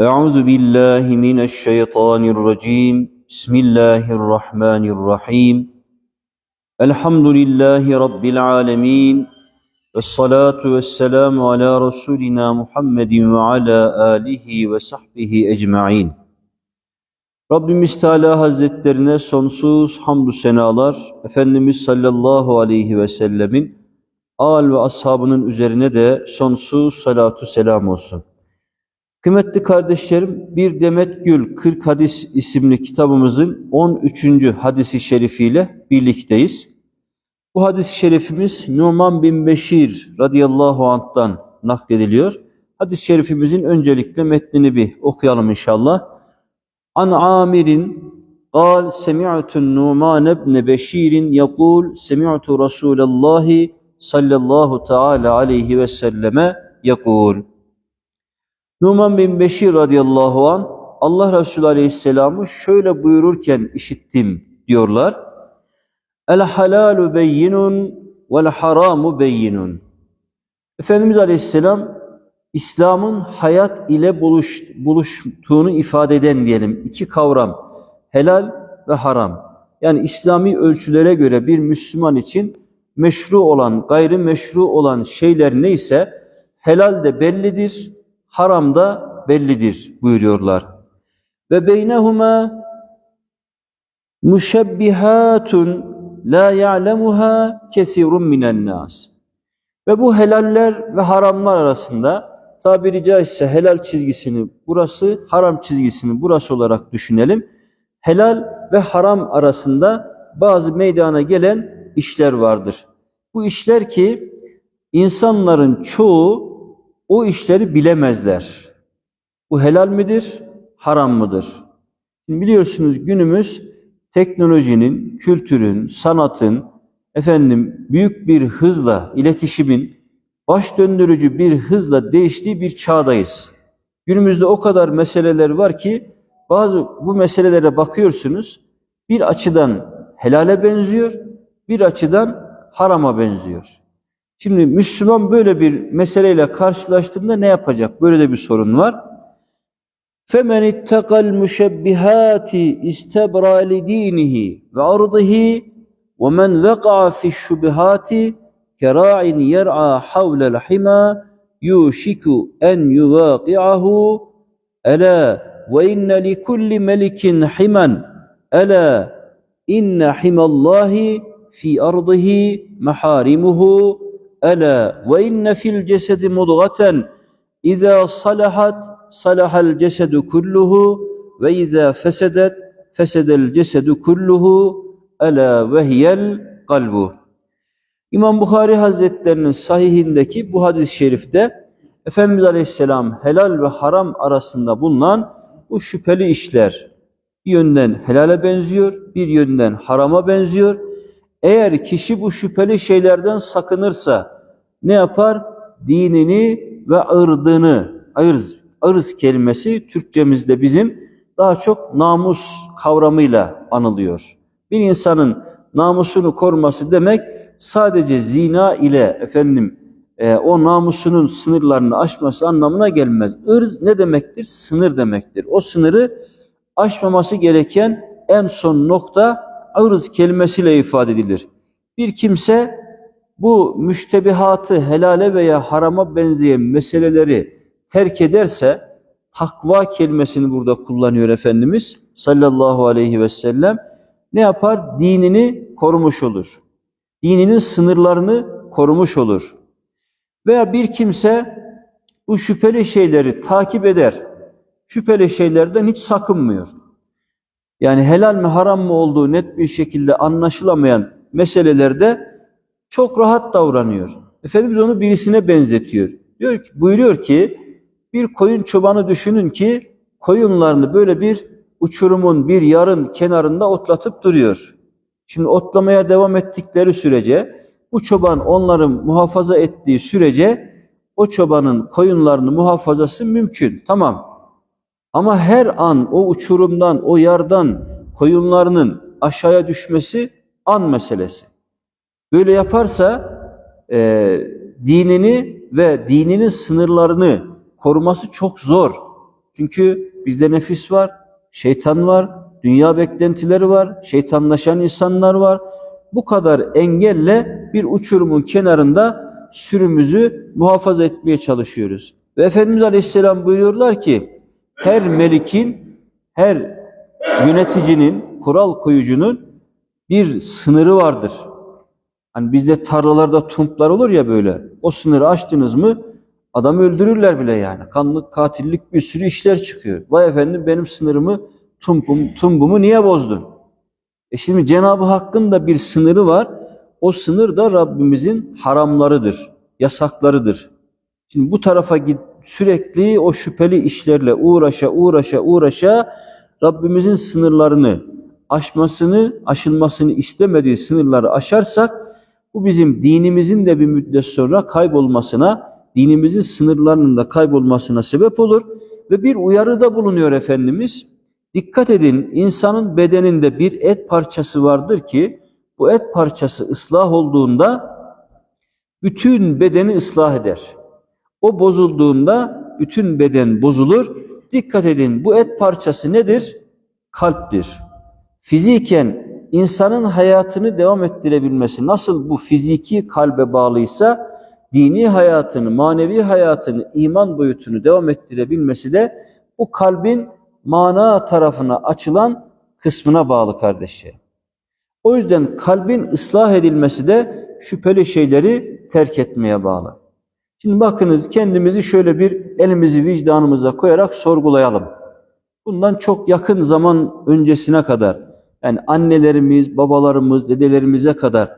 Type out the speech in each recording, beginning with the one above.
أعوذ بالله من الشيطان الرجيم بسم الله الرحمن الرحيم الحمد لله رب العالمين والصلاة والسلام على رسولنا محمد وعلى آله وصحبه أجمعين Rabbimiz Teala Hazretlerine sonsuz hamdü senalar, Efendimiz sallallahu aleyhi ve sellemin al ve ashabının üzerine de sonsuz salatu selam olsun. Kıymetli kardeşlerim, Bir Demet Gül 40 Hadis isimli kitabımızın 13. hadisi şerifiyle birlikteyiz. Bu hadis-i şerifimiz Numan bin Beşir radıyallahu anh'tan naklediliyor. Hadis-i şerifimizin öncelikle metnini bir okuyalım inşallah. An Amir'in قال سمعت النعمان بن بشير يقول سمعت رسول الله صلى الله تعالى عليه وسلم يقول Numan bin Beşir radıyallahu an Allah Resulü aleyhisselamı şöyle buyururken işittim diyorlar. El halalu beyinun vel haramu beyinun. Efendimiz aleyhisselam İslam'ın hayat ile buluş, buluştuğunu ifade eden diyelim iki kavram helal ve haram. Yani İslami ölçülere göre bir Müslüman için meşru olan, gayrimeşru olan şeyler neyse helal de bellidir, haram da bellidir buyuruyorlar. Ve beynehuma müşebbihatun la ya'lemuha kesirun minen nas. Ve bu helaller ve haramlar arasında tabiri caizse helal çizgisini burası, haram çizgisini burası olarak düşünelim. Helal ve haram arasında bazı meydana gelen işler vardır. Bu işler ki insanların çoğu o işleri bilemezler. Bu helal midir, haram mıdır? Şimdi biliyorsunuz günümüz teknolojinin, kültürün, sanatın, efendim büyük bir hızla, iletişimin baş döndürücü bir hızla değiştiği bir çağdayız. Günümüzde o kadar meseleler var ki bazı bu meselelere bakıyorsunuz bir açıdan helale benziyor, bir açıdan harama benziyor. Şimdi Müslüman böyle bir meseleyle karşılaştığında ne yapacak? Böyle de bir sorun var. فَمَنِ اتَّقَ الْمُشَبِّهَاتِ اِسْتَبْرَى لِد۪ينِهِ وَعَرْضِهِ وَمَنْ وَقَعَ فِي الشُّبِهَاتِ كَرَاعٍ يَرْعَى حَوْلَ الْحِمَى يُوشِكُ أَنْ يُوَاقِعَهُ أَلَا وَإِنَّ لِكُلِّ مَلِكٍ حِمًا أَلَا إِنَّ حِمَ اللّٰهِ فِي أَرْضِهِ مَحَارِمُهُ Ela ve inne fil cesedi mudgaten İza salahat salahal cesedu kulluhu ve iza fesedet fesedel cesedu kulluhu ela vehiyel kalbu. İmam Bukhari Hazretlerinin sahihindeki bu hadis-i şerifte Efendimiz Aleyhisselam helal ve haram arasında bulunan bu şüpheli işler bir yönden helale benziyor, bir yönden harama benziyor. Eğer kişi bu şüpheli şeylerden sakınırsa ne yapar? Dinini ve ırdını, ırz, ırz kelimesi Türkçemizde bizim daha çok namus kavramıyla anılıyor. Bir insanın namusunu koruması demek sadece zina ile efendim e, o namusunun sınırlarını aşması anlamına gelmez. Irz ne demektir? Sınır demektir. O sınırı aşmaması gereken en son nokta ırz kelimesiyle ifade edilir. Bir kimse bu müştebihatı helale veya harama benzeyen meseleleri terk ederse takva kelimesini burada kullanıyor Efendimiz sallallahu aleyhi ve sellem ne yapar? Dinini korumuş olur. Dininin sınırlarını korumuş olur. Veya bir kimse bu şüpheli şeyleri takip eder. Şüpheli şeylerden hiç sakınmıyor. Yani helal mi haram mı olduğu net bir şekilde anlaşılamayan meselelerde çok rahat davranıyor. Efendimiz onu birisine benzetiyor. Diyor ki, buyuruyor ki bir koyun çobanı düşünün ki koyunlarını böyle bir uçurumun bir yarın kenarında otlatıp duruyor. Şimdi otlamaya devam ettikleri sürece bu çoban onları muhafaza ettiği sürece o çobanın koyunlarını muhafazası mümkün. Tamam. Ama her an o uçurumdan, o yardan koyunlarının aşağıya düşmesi an meselesi. Böyle yaparsa e, dinini ve dininin sınırlarını koruması çok zor. Çünkü bizde nefis var, şeytan var, dünya beklentileri var, şeytanlaşan insanlar var. Bu kadar engelle bir uçurumun kenarında sürümüzü muhafaza etmeye çalışıyoruz. Ve Efendimiz Aleyhisselam buyuruyorlar ki her melikin, her yöneticinin, kural koyucunun bir sınırı vardır. Hani bizde tarlalarda tumplar olur ya böyle. O sınırı aştınız mı adam öldürürler bile yani. Kanlık, katillik bir sürü işler çıkıyor. Vay efendim benim sınırımı, tumpum, tumbumu niye bozdun? E şimdi Cenab-ı Hakk'ın da bir sınırı var. O sınır da Rabbimizin haramlarıdır, yasaklarıdır. Şimdi bu tarafa git sürekli o şüpheli işlerle uğraşa uğraşa uğraşa Rabbimizin sınırlarını aşmasını, aşılmasını istemediği sınırları aşarsak bu bizim dinimizin de bir müddet sonra kaybolmasına, dinimizin sınırlarının da kaybolmasına sebep olur ve bir uyarıda bulunuyor Efendimiz. Dikkat edin insanın bedeninde bir et parçası vardır ki bu et parçası ıslah olduğunda bütün bedeni ıslah eder. O bozulduğunda bütün beden bozulur. Dikkat edin bu et parçası nedir? Kalptir. Fiziken insanın hayatını devam ettirebilmesi nasıl bu fiziki kalbe bağlıysa dini hayatını, manevi hayatını, iman boyutunu devam ettirebilmesi de bu kalbin mana tarafına açılan kısmına bağlı kardeşlerim. O yüzden kalbin ıslah edilmesi de şüpheli şeyleri terk etmeye bağlı. Şimdi bakınız kendimizi şöyle bir elimizi vicdanımıza koyarak sorgulayalım. Bundan çok yakın zaman öncesine kadar yani annelerimiz, babalarımız, dedelerimize kadar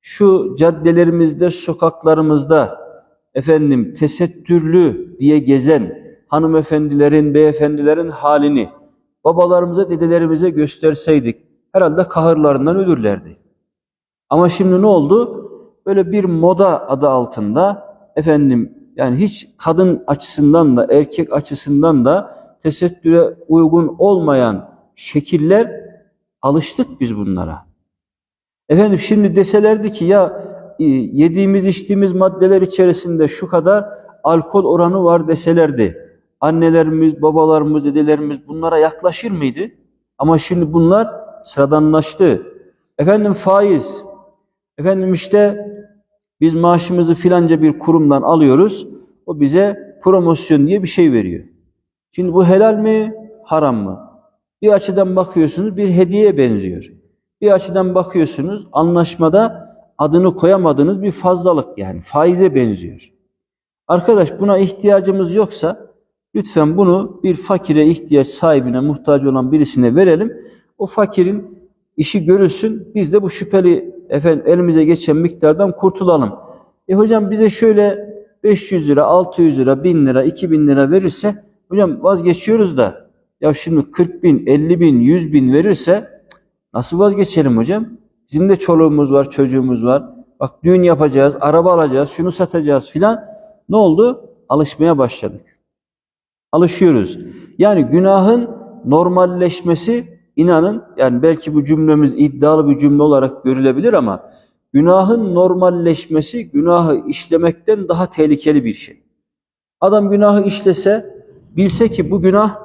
şu caddelerimizde, sokaklarımızda efendim tesettürlü diye gezen hanımefendilerin, beyefendilerin halini babalarımıza, dedelerimize gösterseydik herhalde kahırlarından ölürlerdi. Ama şimdi ne oldu? Böyle bir moda adı altında efendim yani hiç kadın açısından da erkek açısından da tesettüre uygun olmayan şekiller alıştık biz bunlara. Efendim şimdi deselerdi ki ya e, yediğimiz içtiğimiz maddeler içerisinde şu kadar alkol oranı var deselerdi. Annelerimiz, babalarımız, dedelerimiz bunlara yaklaşır mıydı? Ama şimdi bunlar sıradanlaştı. Efendim faiz. Efendim işte biz maaşımızı filanca bir kurumdan alıyoruz. O bize promosyon diye bir şey veriyor. Şimdi bu helal mi, haram mı? Bir açıdan bakıyorsunuz bir hediyeye benziyor. Bir açıdan bakıyorsunuz anlaşmada adını koyamadığınız bir fazlalık yani faize benziyor. Arkadaş buna ihtiyacımız yoksa lütfen bunu bir fakire ihtiyaç sahibine muhtaç olan birisine verelim. O fakirin işi görülsün. Biz de bu şüpheli efendim elimize geçen miktardan kurtulalım. E hocam bize şöyle 500 lira, 600 lira, 1000 lira, 2000 lira verirse hocam vazgeçiyoruz da ya şimdi 40 bin, 50 bin, 100 bin verirse nasıl vazgeçelim hocam? Bizim de çoluğumuz var, çocuğumuz var. Bak düğün yapacağız, araba alacağız, şunu satacağız filan. Ne oldu? Alışmaya başladık. Alışıyoruz. Yani günahın normalleşmesi inanın yani belki bu cümlemiz iddialı bir cümle olarak görülebilir ama günahın normalleşmesi günahı işlemekten daha tehlikeli bir şey. Adam günahı işlese bilse ki bu günah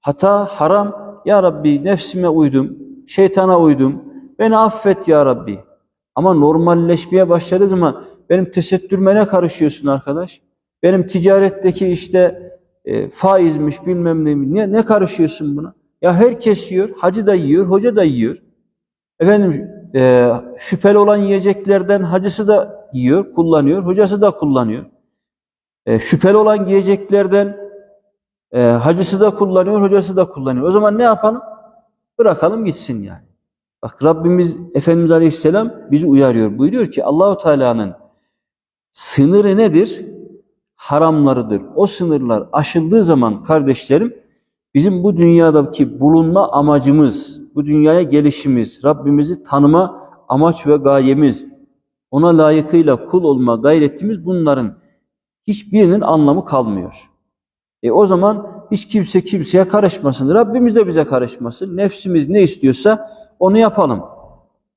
hata, haram. Ya Rabbi nefsime uydum, şeytana uydum. Beni affet ya Rabbi. Ama normalleşmeye başladığı zaman benim tesettürme ne karışıyorsun arkadaş? Benim ticaretteki işte e, faizmiş bilmem ne, ne, ne karışıyorsun buna? Ya herkes yiyor, hacı da yiyor, hoca da yiyor. Efendim e, şüpheli olan yiyeceklerden hacısı da yiyor, kullanıyor, hocası da kullanıyor. E, şüpheli olan yiyeceklerden e, hacısı da kullanıyor, hocası da kullanıyor. O zaman ne yapalım? Bırakalım gitsin yani. Bak Rabbimiz Efendimiz Aleyhisselam bizi uyarıyor. Buyuruyor ki Allahu Teala'nın sınırı nedir? Haramlarıdır. O sınırlar aşıldığı zaman kardeşlerim bizim bu dünyadaki bulunma amacımız, bu dünyaya gelişimiz, Rabbimizi tanıma amaç ve gayemiz, ona layıkıyla kul olma gayretimiz bunların hiçbirinin anlamı kalmıyor. E o zaman hiç kimse kimseye karışmasın. Rabbimiz de bize karışmasın. Nefsimiz ne istiyorsa onu yapalım.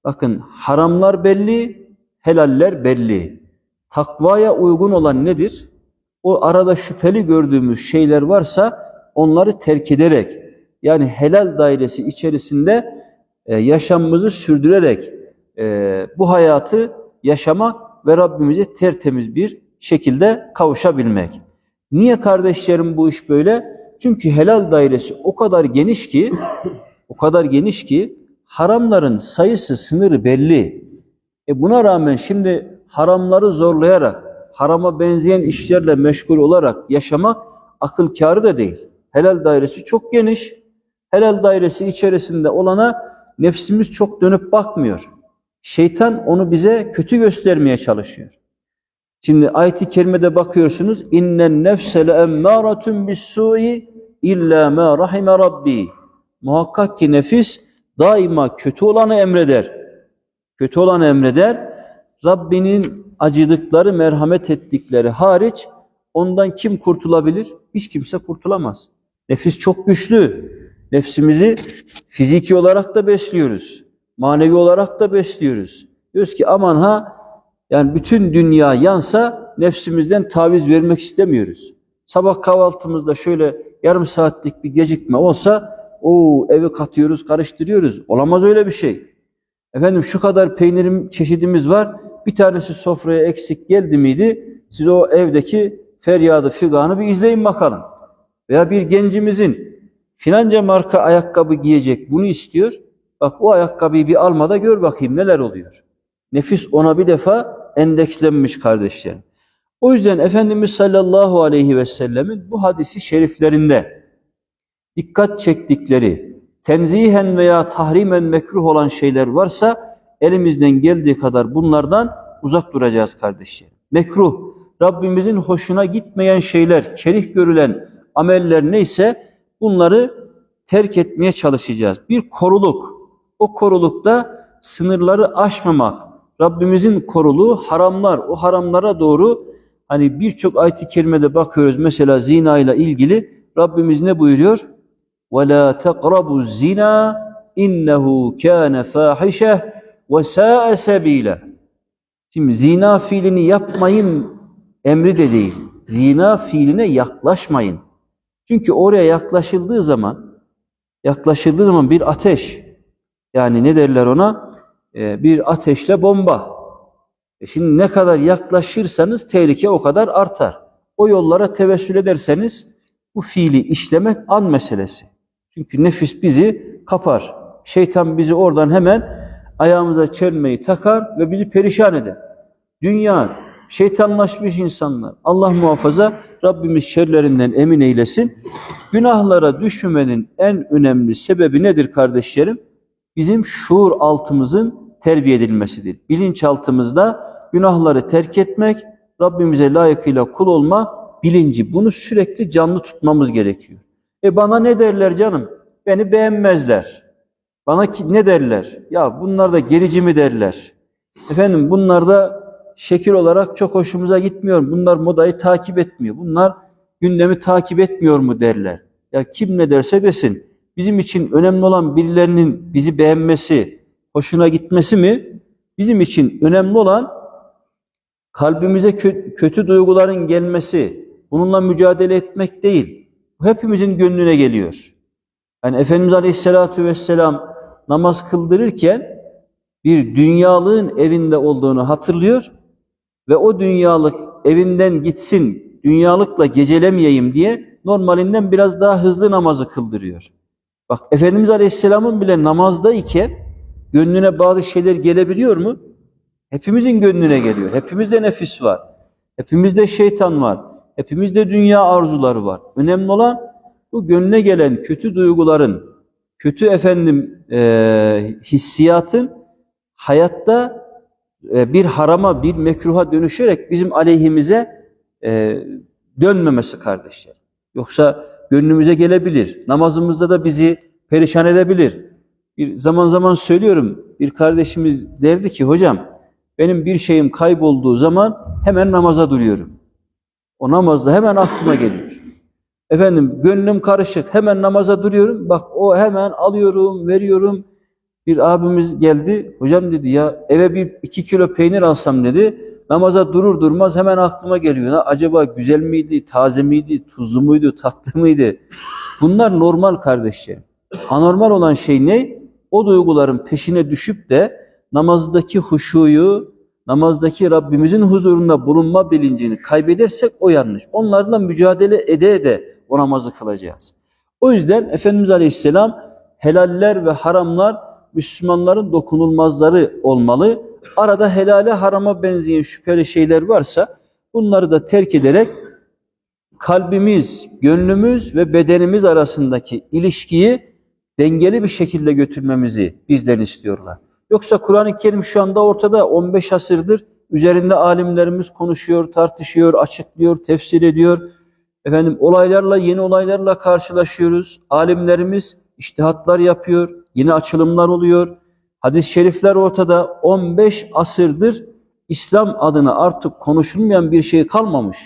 Bakın haramlar belli, helaller belli. Takvaya uygun olan nedir? O arada şüpheli gördüğümüz şeyler varsa onları terk ederek yani helal dairesi içerisinde e, yaşamımızı sürdürerek e, bu hayatı yaşamak ve Rabbimize tertemiz bir şekilde kavuşabilmek. Niye kardeşlerim bu iş böyle? Çünkü helal dairesi o kadar geniş ki o kadar geniş ki haramların sayısı sınırı belli. E buna rağmen şimdi haramları zorlayarak, harama benzeyen işlerle meşgul olarak yaşamak akıl kârı da değil. Helal dairesi çok geniş. Helal dairesi içerisinde olana nefsimiz çok dönüp bakmıyor. Şeytan onu bize kötü göstermeye çalışıyor. Şimdi ayet-i kerimede bakıyorsunuz. İnnen nefse le emmâratun bis-sû'i illa ma rahime rabbi. Muhakkak ki nefis daima kötü olanı emreder. Kötü olanı emreder. Rabbinin acıdıkları, merhamet ettikleri hariç ondan kim kurtulabilir? Hiç kimse kurtulamaz. Nefis çok güçlü. Nefsimizi fiziki olarak da besliyoruz. Manevi olarak da besliyoruz. Diyoruz ki aman ha yani bütün dünya yansa nefsimizden taviz vermek istemiyoruz. Sabah kahvaltımızda şöyle yarım saatlik bir gecikme olsa o evi katıyoruz, karıştırıyoruz. Olamaz öyle bir şey. Efendim şu kadar peynirim çeşidimiz var. Bir tanesi sofraya eksik geldi miydi? Siz o evdeki feryadı, figanı bir izleyin bakalım. Veya bir gencimizin filanca marka ayakkabı giyecek bunu istiyor. Bak o ayakkabıyı bir almada gör bakayım neler oluyor. Nefis ona bir defa endekslenmiş kardeşlerim. O yüzden Efendimiz sallallahu aleyhi ve sellemin bu hadisi şeriflerinde dikkat çektikleri, tenzihen veya tahrimen mekruh olan şeyler varsa elimizden geldiği kadar bunlardan uzak duracağız kardeşlerim. Mekruh, Rabbimizin hoşuna gitmeyen şeyler, kerih görülen ameller neyse bunları terk etmeye çalışacağız. Bir koruluk, o korulukta sınırları aşmamak, Rabbimizin koruluğu haramlar, o haramlara doğru hani birçok ayet-i kerimede bakıyoruz mesela zina ile ilgili Rabbimiz ne buyuruyor? وَلَا تَقْرَبُوا الزِّنَا اِنَّهُ كَانَ فَاحِشَةً وَسَاءَ سَب۪يلًا Şimdi zina fiilini yapmayın emri de değil. Zina fiiline yaklaşmayın. Çünkü oraya yaklaşıldığı zaman yaklaşıldığı zaman bir ateş yani ne derler ona? Ee, bir ateşle bomba. E şimdi ne kadar yaklaşırsanız tehlike o kadar artar. O yollara tevessül ederseniz bu fiili işlemek an meselesi. Çünkü nefis bizi kapar. Şeytan bizi oradan hemen ayağımıza çelmeyi takar ve bizi perişan eder. Dünya, şeytanlaşmış insanlar. Allah muhafaza Rabbimiz şerlerinden emin eylesin. Günahlara düşmemenin en önemli sebebi nedir kardeşlerim? Bizim şuur altımızın terbiye edilmesidir. Bilinçaltımızda günahları terk etmek, Rabbimize layıkıyla kul olma bilinci. Bunu sürekli canlı tutmamız gerekiyor. E bana ne derler canım? Beni beğenmezler. Bana ki, ne derler? Ya bunlar da gerici mi derler? Efendim bunlar da şekil olarak çok hoşumuza gitmiyor. Bunlar modayı takip etmiyor. Bunlar gündemi takip etmiyor mu derler. Ya kim ne derse desin. Bizim için önemli olan birilerinin bizi beğenmesi, hoşuna gitmesi mi? Bizim için önemli olan kalbimize kö- kötü duyguların gelmesi, bununla mücadele etmek değil. Bu hepimizin gönlüne geliyor. Yani Efendimiz Aleyhisselatü Vesselam namaz kıldırırken bir dünyalığın evinde olduğunu hatırlıyor ve o dünyalık evinden gitsin, dünyalıkla gecelemeyeyim diye normalinden biraz daha hızlı namazı kıldırıyor. Bak Efendimiz Aleyhisselam'ın bile namazdayken gönlüne bazı şeyler gelebiliyor mu? Hepimizin gönlüne geliyor. Hepimizde nefis var. Hepimizde şeytan var. Hepimizde dünya arzuları var. Önemli olan bu gönlüne gelen kötü duyguların, kötü efendim e, hissiyatın hayatta bir harama, bir mekruha dönüşerek bizim aleyhimize e, dönmemesi kardeşler. Yoksa gönlümüze gelebilir. Namazımızda da bizi perişan edebilir. Bir zaman zaman söylüyorum. Bir kardeşimiz derdi ki hocam benim bir şeyim kaybolduğu zaman hemen namaza duruyorum. O namazda hemen aklıma geliyor. Efendim gönlüm karışık hemen namaza duruyorum. Bak o hemen alıyorum, veriyorum. Bir abimiz geldi. Hocam dedi ya eve bir iki kilo peynir alsam dedi. Namaza durur durmaz hemen aklıma geliyor. Acaba güzel miydi, taze miydi, tuzlu muydu, tatlı mıydı? Bunlar normal kardeşlerim. Anormal olan şey ne? O duyguların peşine düşüp de namazdaki huşuyu, namazdaki Rabbimizin huzurunda bulunma bilincini kaybedersek o yanlış. Onlarla mücadele ede ede o namazı kılacağız. O yüzden Efendimiz Aleyhisselam helaller ve haramlar Müslümanların dokunulmazları olmalı. Arada helale harama benzeyen şüpheli şeyler varsa bunları da terk ederek kalbimiz, gönlümüz ve bedenimiz arasındaki ilişkiyi dengeli bir şekilde götürmemizi bizden istiyorlar. Yoksa Kur'an-ı Kerim şu anda ortada 15 asırdır üzerinde alimlerimiz konuşuyor, tartışıyor, açıklıyor, tefsir ediyor. Efendim olaylarla, yeni olaylarla karşılaşıyoruz. Alimlerimiz iştihatlar yapıyor, yeni açılımlar oluyor. Hadis-i şerifler ortada 15 asırdır İslam adına artık konuşulmayan bir şey kalmamış.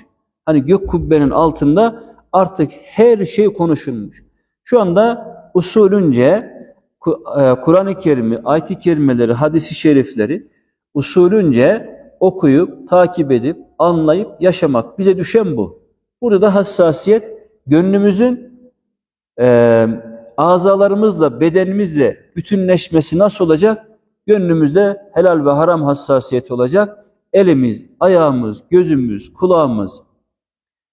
Hani gök kubbenin altında artık her şey konuşulmuş. Şu anda usulünce e, Kur'an-ı Kerim'i, ayet-i kerimeleri, hadisi şerifleri usulünce okuyup, takip edip, anlayıp yaşamak. Bize düşen bu. Burada hassasiyet gönlümüzün e, azalarımızla, bedenimizle bütünleşmesi nasıl olacak? Gönlümüzde helal ve haram hassasiyeti olacak. Elimiz, ayağımız, gözümüz, kulağımız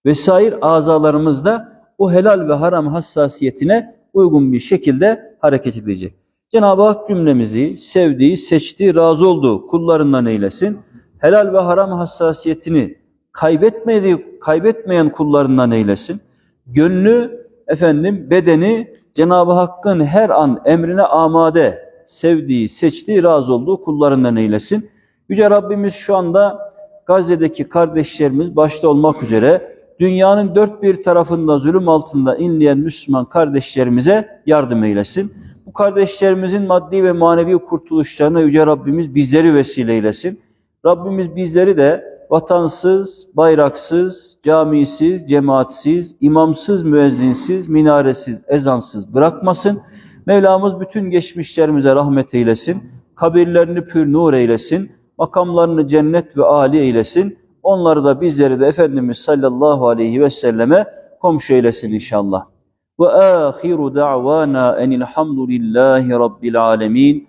vesaire azalarımızda o helal ve haram hassasiyetine uygun bir şekilde hareket edecek. Cenab-ı Hak cümlemizi sevdiği, seçtiği, razı olduğu kullarından eylesin. Helal ve haram hassasiyetini kaybetmediği, kaybetmeyen kullarından eylesin. Gönlü, efendim, bedeni Cenab-ı Hakk'ın her an emrine amade, sevdiği, seçtiği, razı olduğu kullarından eylesin. Yüce Rabbimiz şu anda Gazze'deki kardeşlerimiz başta olmak üzere dünyanın dört bir tarafında zulüm altında inleyen Müslüman kardeşlerimize yardım eylesin. Bu kardeşlerimizin maddi ve manevi kurtuluşlarına Yüce Rabbimiz bizleri vesile eylesin. Rabbimiz bizleri de vatansız, bayraksız, camisiz, cemaatsiz, imamsız, müezzinsiz, minaresiz, ezansız bırakmasın. Mevlamız bütün geçmişlerimize rahmet eylesin. Kabirlerini pür nur eylesin. Makamlarını cennet ve âli eylesin. Onları da bizleri de Efendimiz sallallahu aleyhi ve selleme komşu eylesin inşallah. Ve ahiru da'vana enilhamdülillahi rabbil alemin.